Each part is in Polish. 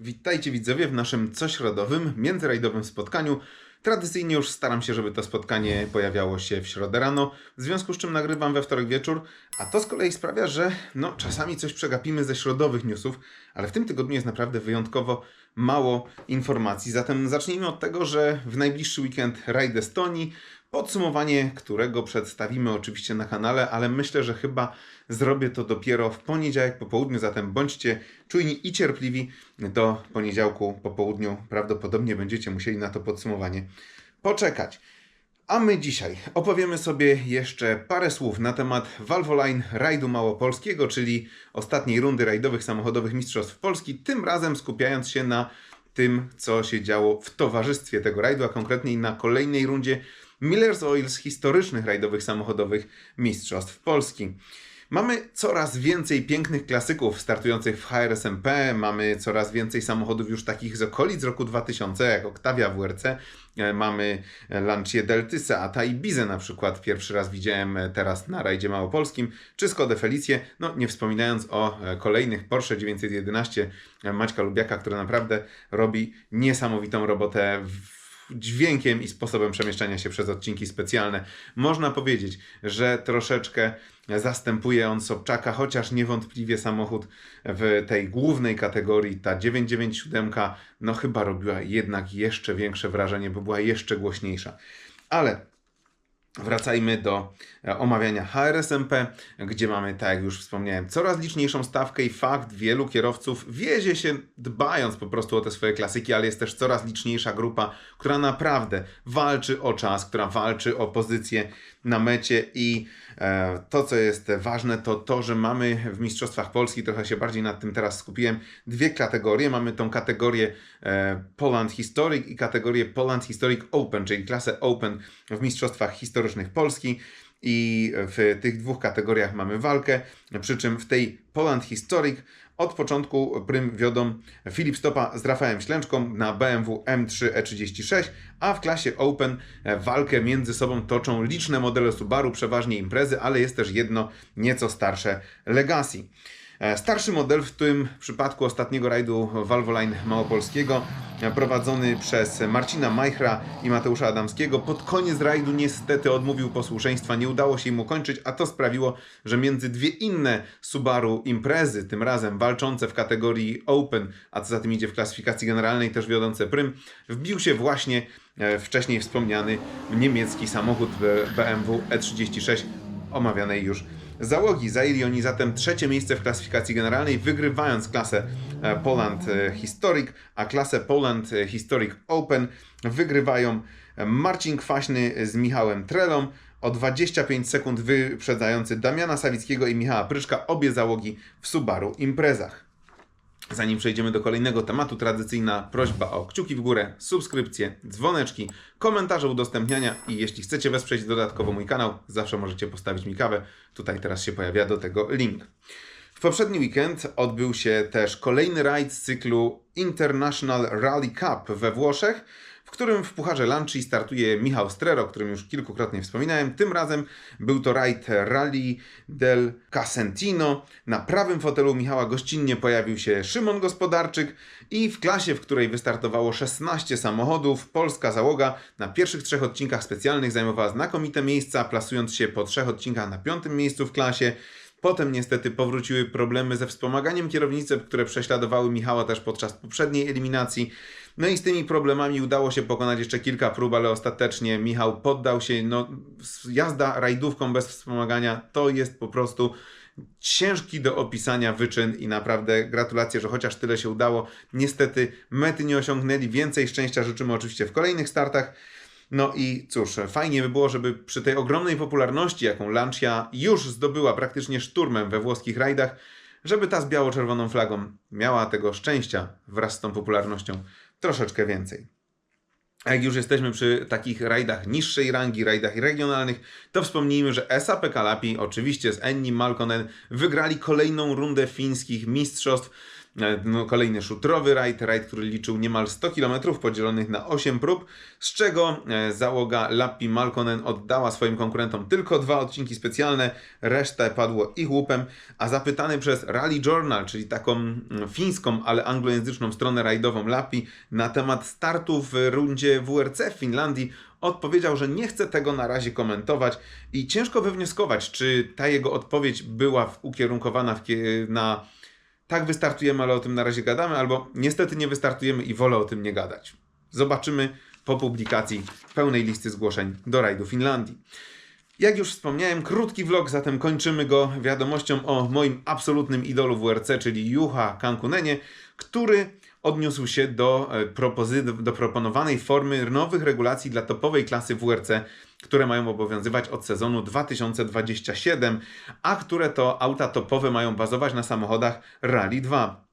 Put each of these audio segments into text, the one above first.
Witajcie widzowie w naszym cośrodowym, międzyrajdowym spotkaniu. Tradycyjnie już staram się, żeby to spotkanie pojawiało się w środę rano, w związku z czym nagrywam we wtorek wieczór, a to z kolei sprawia, że no, czasami coś przegapimy ze środowych newsów, ale w tym tygodniu jest naprawdę wyjątkowo mało informacji. Zatem zacznijmy od tego, że w najbliższy weekend rajd Estonii, podsumowanie którego przedstawimy oczywiście na kanale, ale myślę, że chyba zrobię to dopiero w poniedziałek po południu, zatem bądźcie czujni i cierpliwi. Do poniedziałku po południu prawdopodobnie będziecie musieli na to podsumowanie poczekać. A my dzisiaj opowiemy sobie jeszcze parę słów na temat Valvoline rajdu małopolskiego, czyli ostatniej rundy rajdowych samochodowych Mistrzostw Polski, tym razem skupiając się na tym, co się działo w towarzystwie tego rajdu, a konkretniej na kolejnej rundzie Miller's Oil z historycznych rajdowych samochodowych Mistrzostw Polski. Mamy coraz więcej pięknych klasyków startujących w HRSMP, mamy coraz więcej samochodów już takich z okolic roku 2000, jak Octavia WRC, e, mamy Lancia Delty, Seata i Bizę na przykład, pierwszy raz widziałem e, teraz na rajdzie małopolskim, czy Skodę Felicję, no nie wspominając o e, kolejnych Porsche 911 Maćka Lubiaka, który naprawdę robi niesamowitą robotę w dźwiękiem i sposobem przemieszczania się przez odcinki specjalne. Można powiedzieć, że troszeczkę zastępuje on Sobczaka, chociaż niewątpliwie samochód w tej głównej kategorii, ta 997, no chyba robiła jednak jeszcze większe wrażenie, bo była jeszcze głośniejsza. Ale Wracajmy do e, omawiania HRSMP, gdzie mamy, tak jak już wspomniałem, coraz liczniejszą stawkę i fakt wielu kierowców wiezie się dbając po prostu o te swoje klasyki, ale jest też coraz liczniejsza grupa, która naprawdę walczy o czas, która walczy o pozycję na mecie i e, to, co jest ważne, to to, że mamy w Mistrzostwach Polski, trochę się bardziej nad tym teraz skupiłem, dwie kategorie. Mamy tą kategorię e, Poland Historic i kategorię Poland Historic Open, czyli klasę Open w Mistrzostwach Historycznych Polski. I w tych dwóch kategoriach mamy walkę, przy czym w tej Poland Historic od początku prym wiodą Filip Stopa z Rafałem Ślęczką na BMW M3 E36, a w klasie Open walkę między sobą toczą liczne modele Subaru, przeważnie imprezy, ale jest też jedno nieco starsze Legacy. Starszy model, w tym przypadku ostatniego rajdu Valvoline Małopolskiego, prowadzony przez Marcina Majchra i Mateusza Adamskiego, pod koniec rajdu niestety odmówił posłuszeństwa, nie udało się im ukończyć, a to sprawiło, że między dwie inne Subaru imprezy, tym razem walczące w kategorii Open, a co za tym idzie w klasyfikacji generalnej też wiodące prym, wbił się właśnie e, wcześniej wspomniany niemiecki samochód BMW E36 omawianej już załogi. Zajęli oni zatem trzecie miejsce w klasyfikacji generalnej, wygrywając klasę e, Poland e, Historic, a klasę Poland e, Historic Open wygrywają Marcin Kwaśny z Michałem Trelą, o 25 sekund wyprzedzający Damiana Sawickiego i Michała Pryczka, obie załogi w Subaru imprezach. Zanim przejdziemy do kolejnego tematu, tradycyjna prośba o kciuki w górę, subskrypcje, dzwoneczki, komentarze, udostępniania i jeśli chcecie wesprzeć dodatkowo mój kanał, zawsze możecie postawić mi kawę. Tutaj teraz się pojawia do tego link. W poprzedni weekend odbył się też kolejny rajd z cyklu International Rally Cup we Włoszech, w którym w Pucharze Lancia startuje Michał Strero, o którym już kilkukrotnie wspominałem. Tym razem był to rajd Rally del Casentino. Na prawym fotelu Michała gościnnie pojawił się Szymon Gospodarczyk i w klasie, w której wystartowało 16 samochodów, polska załoga na pierwszych trzech odcinkach specjalnych zajmowała znakomite miejsca, plasując się po trzech odcinkach na piątym miejscu w klasie. Potem niestety powróciły problemy ze wspomaganiem kierownicy, które prześladowały Michała też podczas poprzedniej eliminacji. No i z tymi problemami udało się pokonać jeszcze kilka prób, ale ostatecznie Michał poddał się. No, jazda rajdówką bez wspomagania to jest po prostu ciężki do opisania wyczyn i naprawdę gratulacje, że chociaż tyle się udało. Niestety mety nie osiągnęli. Więcej szczęścia życzymy oczywiście w kolejnych startach. No i cóż, fajnie by było, żeby przy tej ogromnej popularności, jaką Lancia już zdobyła praktycznie szturmem we włoskich rajdach, żeby ta z biało-czerwoną flagą miała tego szczęścia wraz z tą popularnością troszeczkę więcej. A jak już jesteśmy przy takich rajdach niższej rangi, rajdach regionalnych, to wspomnijmy, że SAP Kalapi, oczywiście z Enni Malkonen, wygrali kolejną rundę fińskich mistrzostw. E, No, kolejny szutrowy rajd, rajd, który liczył niemal 100 km podzielonych na 8 prób, z czego e, załoga Lappi Malkonen oddała swoim konkurentom tylko dwa odcinki specjalne, resztę padło ich łupem, a zapytany przez Rally Journal, czyli taką fińską, ale anglojęzyczną stronę rajdową Lappi na temat startu w rundzie WRC w Finlandii, odpowiedział, że nie chce tego na razie komentować i ciężko wywnioskować, czy ta jego odpowiedź była ukierunkowana na tak wystartujemy, ale o tym na razie gadamy, albo niestety nie wystartujemy i wolę o tym nie gadać. Zobaczymy po publikacji pełnej listy zgłoszeń do rajdu Finlandii. Jak już wspomniałem, krótki vlog, zatem kończymy go wiadomością o moim absolutnym idolu WRC, czyli Juha Kankunenie, który odniósł się do, e, propozy- do proponowanej formy nowych regulacji dla topowej klasy WRC, które mają obowiązywać od sezonu 2027, a które to auta topowe mają bazować na samochodach Rally 2.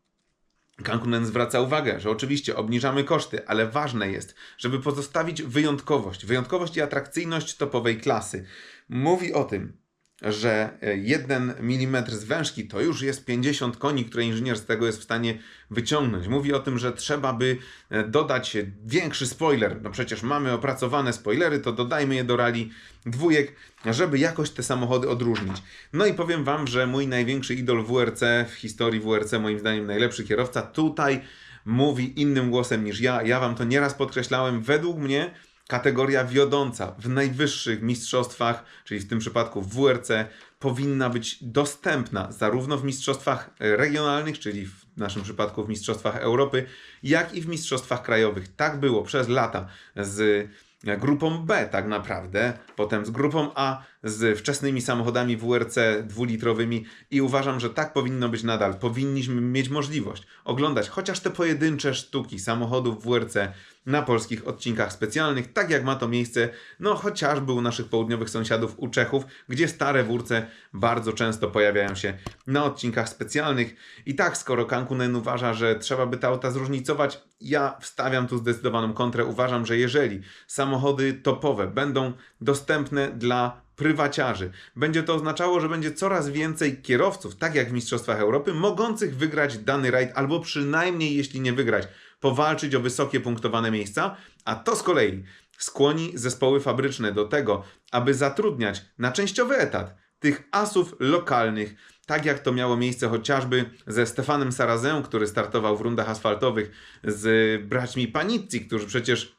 Kankunen zwraca uwagę, że oczywiście obniżamy koszty, ale ważne jest, żeby pozostawić wyjątkowość, wyjątkowość i atrakcyjność topowej klasy. Mówi o tym, że 1 mm zwężki to już jest 50 koni, które inżynier z tego jest w stanie wyciągnąć. Mówi o tym, że trzeba by e, dodać większy spoiler. No przecież mamy opracowane spoilery, to dodajmy je do rali dwójek, żeby jakoś te samochody odróżnić. No i powiem Wam, że mój największy idol WRC w historii WRC, moim zdaniem najlepszy kierowca, tutaj mówi innym głosem niż ja. Ja Wam to nieraz podkreślałem. Według mnie kategoria wiodąca w najwyższych mistrzostwach, czyli w tym przypadku w WRC, powinna być dostępna zarówno w mistrzostwach regionalnych, czyli w naszym przypadku w mistrzostwach Europy, jak i w mistrzostwach krajowych. Tak było przez lata z grupą B tak naprawdę, potem z grupą A, z wczesnymi samochodami WRC dwulitrowymi i uważam, że tak powinno być nadal. Powinniśmy mieć możliwość oglądać chociaż te pojedyncze sztuki samochodów WRC na polskich odcinkach specjalnych, tak jak ma to miejsce, no chociażby u naszych południowych sąsiadów, u Czechów, gdzie stare wórce bardzo często pojawiają się na odcinkach specjalnych. I tak, skoro Kankunen uważa, że trzeba by te auta zróżnicować, ja wstawiam tu zdecydowaną kontrę. Uważam, że jeżeli samochody topowe będą dostępne dla prywaciarzy. Będzie to oznaczało, że będzie coraz więcej kierowców, tak jak w Mistrzostwach Europy, mogących wygrać dany rajd, albo przynajmniej, jeśli nie wygrać, powalczyć o wysokie punktowane miejsca, a to z kolei skłoni zespoły fabryczne do tego, aby zatrudniać na częściowy etat tych asów lokalnych, tak jak to miało miejsce chociażby ze Stefanem Sarazem, który startował w rundach asfaltowych z braćmi Panizzi, którzy przecież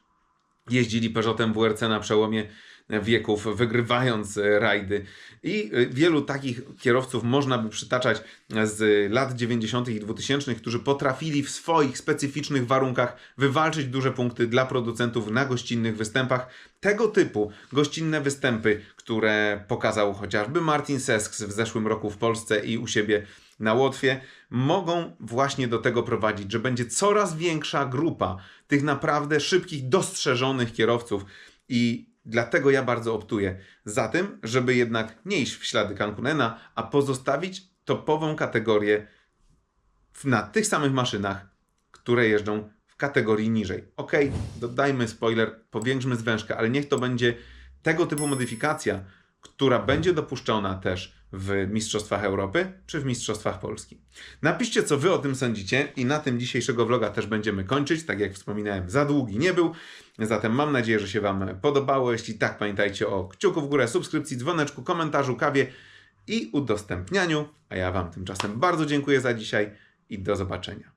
jeździli Peugeotem WRC na przełomie wieków, wygrywając e, rajdy. I e, wielu takich kierowców można by przytaczać z lat 90. i 2000, którzy potrafili w swoich specyficznych warunkach wywalczyć duże punkty dla producentów na gościnnych występach. Tego typu gościnne występy, które pokazał chociażby Martin Sesks w zeszłym roku w Polsce i u siebie na Łotwie, mogą właśnie do tego prowadzić, że będzie coraz większa grupa tych naprawdę szybkich, dostrzeżonych kierowców i Dlatego ja bardzo optuję za tym, żeby jednak nie iść w ślady Cankunena, a pozostawić topową kategorię na tych samych maszynach, które jeżdżą w kategorii niżej. Ok, dodajmy spoiler, powiększmy zwężkę, ale niech to będzie tego typu modyfikacja, która będzie dopuszczona też w Mistrzostwach Europy czy w Mistrzostwach Polski. Napiszcie, co Wy o tym sądzicie i na tym dzisiejszego vloga też będziemy kończyć. Tak jak wspominałem, za długi nie był. Zatem mam nadzieję, że się Wam podobało. Jeśli tak, pamiętajcie o kciuku w górę, subskrypcji, dzwoneczku, komentarzu, kawie i udostępnianiu. A ja Wam tymczasem bardzo dziękuję za dzisiaj i do zobaczenia.